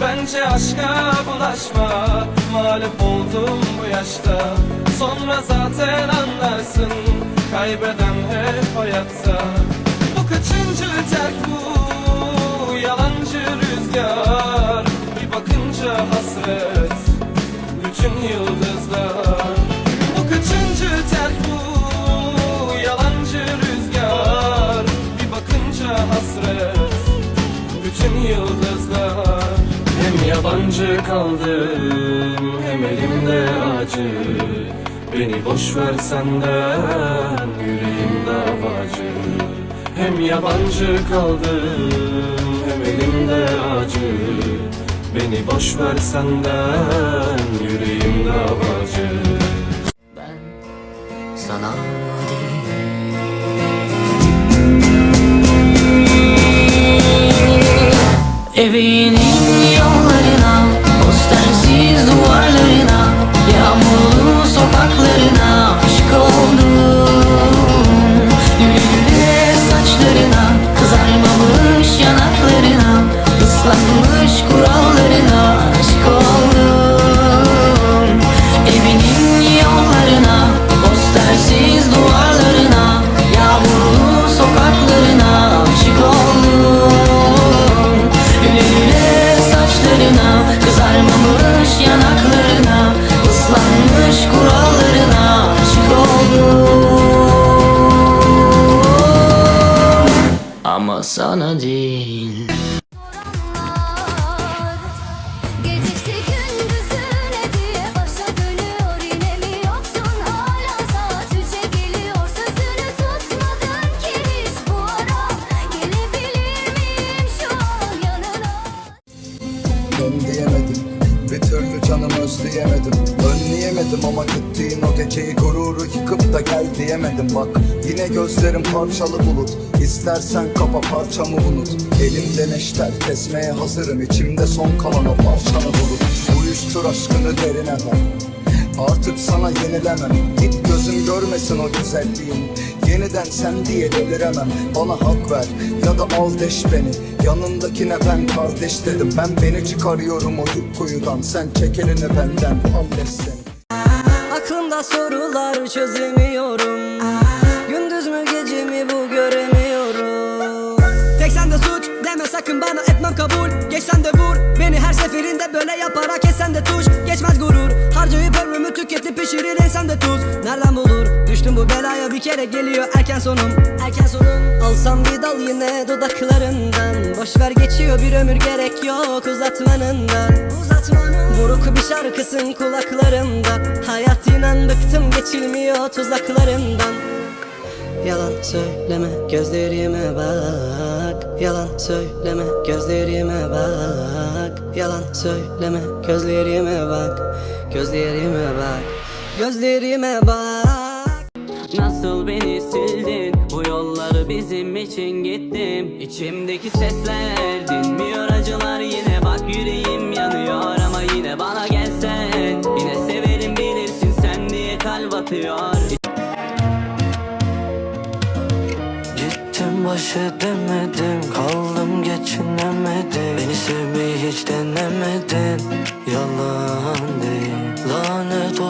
Bence aşka bulaşma. Mağlup oldum bu yaşta. Sonra zaten anlarsın Kaybeden hep hayatta. Bu kaçıncı terk bu? Yalancı rüzgar. Bir bakınca hasret. Bütün yıldızlar yabancı kaldım hem elimde acı. Beni boş ver senden yüreğim davacı. Hem yabancı kaldım hem elimde acı. Beni boş ver senden yüreğim davacı. Ben sana değil. Evinin yollarına Kızarmamış yanaklarına Islanmış kurallarına Aşık oldum. Ama sana değil Önleyemedim ama gittiğin o geceyi gururu yıkıp da gel diyemedim Bak. Yine gözlerim parçalı bulut. İstersen kapa parçamı unut. Elimde neşter kesmeye hazırım. İçimde son kalan o parçanı bulut Uyuştur aşkını derine ver Artık sana yenilemem. Git gözüm görmesin o güzelliğin. Yeniden sen diye deliremem. Bana hak ver ya da al deş beni. Yanındakine ben kardeş dedim. Ben beni çıkarıyorum o dip kuyudan Sen çek benden al deş seni Aklımda sorular çözemiyorum. Gündüz mü gece mi bu göremiyorum. Tek sende suç deme sakın bana etmem kabul. Geç sen de vur beni her seferinde böyle yaparak esen de tuş. Geçmez gurur harcayıp ömrümü tüketip pişirir insan de tuz. Nereden bulur düştüm bu belaya bir kere geliyor erken sonum. Erken sonum. Alsam bir dal yine dudaklarından. Boş ver geçiyor bir ömür gerek yok uzatmanından. Uzatmanın. Buruk bir şarkısın kulaklarımda. Hayat inan bıktım geçilmiyor tuzaklarından Yalan söyleme gözlerime bak. Yalan söyleme gözlerime bak. Yalan söyleme gözlerime bak. Gözlerime bak. Gözlerime bak Nasıl beni sildin? Bu yolları bizim için gittim. İçimdeki sesler dinmiyor acılar Yine. Bak yüreğim yanıyor Ama yine bana gelsen. Yine severim bilirsin sen diye kalp atıyor. Gittim baş edemedim Kaldım geçinemedim Beni sevmeyi hiç denemedin. Yalan değil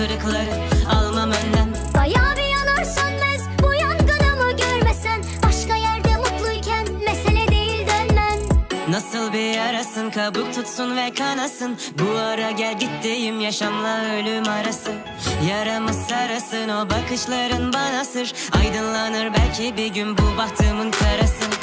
kırıkları almam önlem Bayağı bir yanar sönmez bu yangınımı görmesen? Başka yerde mutluyken mesele değil dönmen. Nasıl bir yarasın kabuk tutsun ve kanasın. Bu ara gel gittiğim yaşamla ölüm arası. Yaramı sarasın o bakışların bana sır. Aydınlanır belki bir gün bu bahtımın karası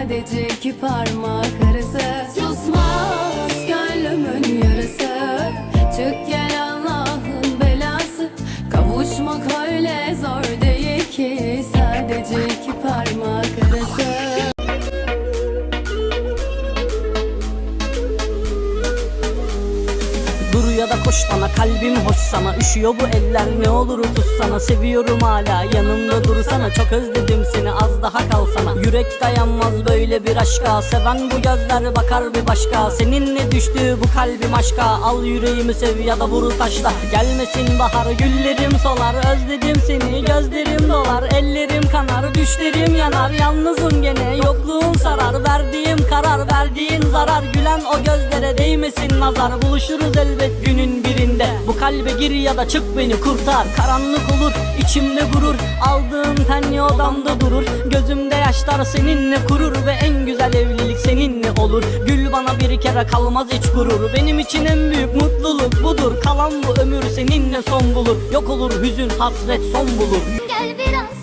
Sadece iki parmak bana kalbim hoş sana. Üşüyor bu eller ne olur tutsana Seviyorum hala yanımda dursana. Çok özledim seni az daha kalsana Yürek dayanmaz böyle bir aşka. Seven bu gözler bakar bir başka. Seninle düştü bu kalbim aşka. Al yüreğimi sev ya da vur taşla. Gelmesin bahar güllerim solar. Özledim seni gözlerim dolar. Ellerim kanar düşlerim yanar. Yalnızım gene yokluğun sarar. Verdiğim karar verdiğin zarar. Gülen o gözlere değmesin nazar. Buluşuruz elbet günün birinde Bu kalbe gir ya da çık beni kurtar. Karanlık olur içimde gurur. Aldığım penye odamda durur. Gözümde yaşlar seninle kurur Ve en güzel evlilik seninle olur. Gül bana bir kere kalmaz hiç gurur. Benim için en büyük mutluluk budur. Kalan bu ömür seninle son bulur. Yok olur hüzün hasret son bulur. Gel biraz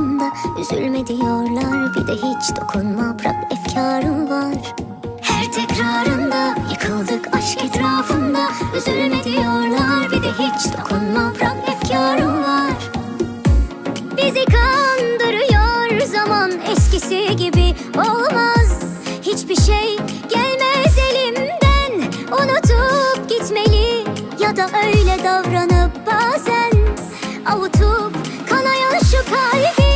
etrafında Üzülme diyorlar bir de hiç dokunma. Bırak efkarım var. Her tekrarında yıkıldık aşk etrafında. Üzülme diyorlar bir de hiç dokunma. Bırak efkarım var. Bizi kandırıyor zaman eskisi gibi. Olmaz Hiçbir şey gelmez elimden. Unutup gitmeli ya da öyle davranıp bazen Avutup şu kalbi.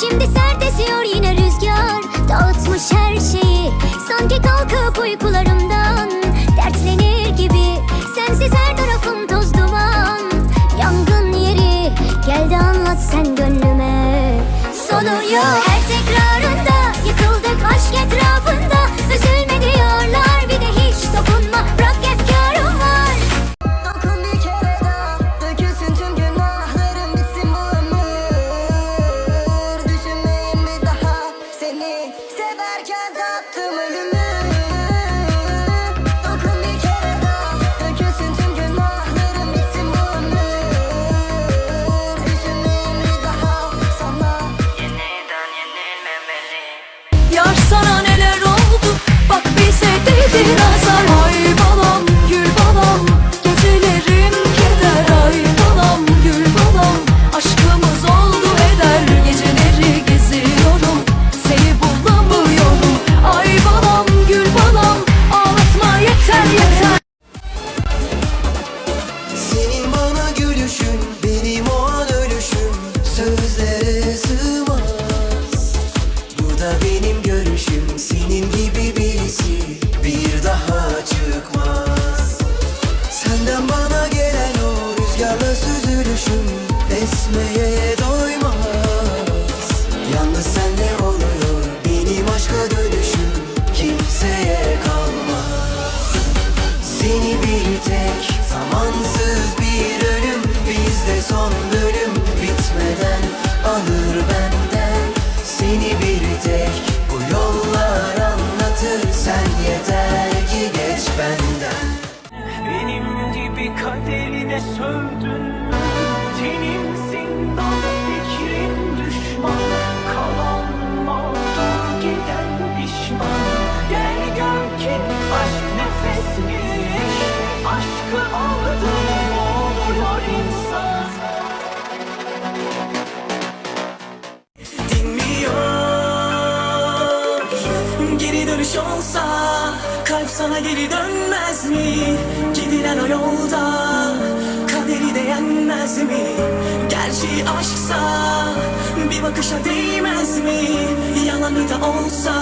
Şimdi sert esiyor yine rüzgar. Dağıtmış her şeyi. Sanki kalkıp uykularımdan Dertlenir gibi. Sensiz her tarafım toz duman. Yangın yeri. Geldi anlat sen gönlüme. Sonu yok. Her tekrarında Yıkıldık aşk etrafında Senden bana gelen o rüzgarla süzülüşüm Esmeye doymaz. Yalnız senle oluyor benim aşka dönüşüm Kimseye kalmaz. Seni bir tek zamansız bir ölüm Bizde son bölüm bitmeden alır benden. Seni bir tek geri dönmez mi? Gidilen o yolda Kaderi de yenmez mi? Gerçeği aşksa Bir bakışa değmez mi? Yalanı da olsa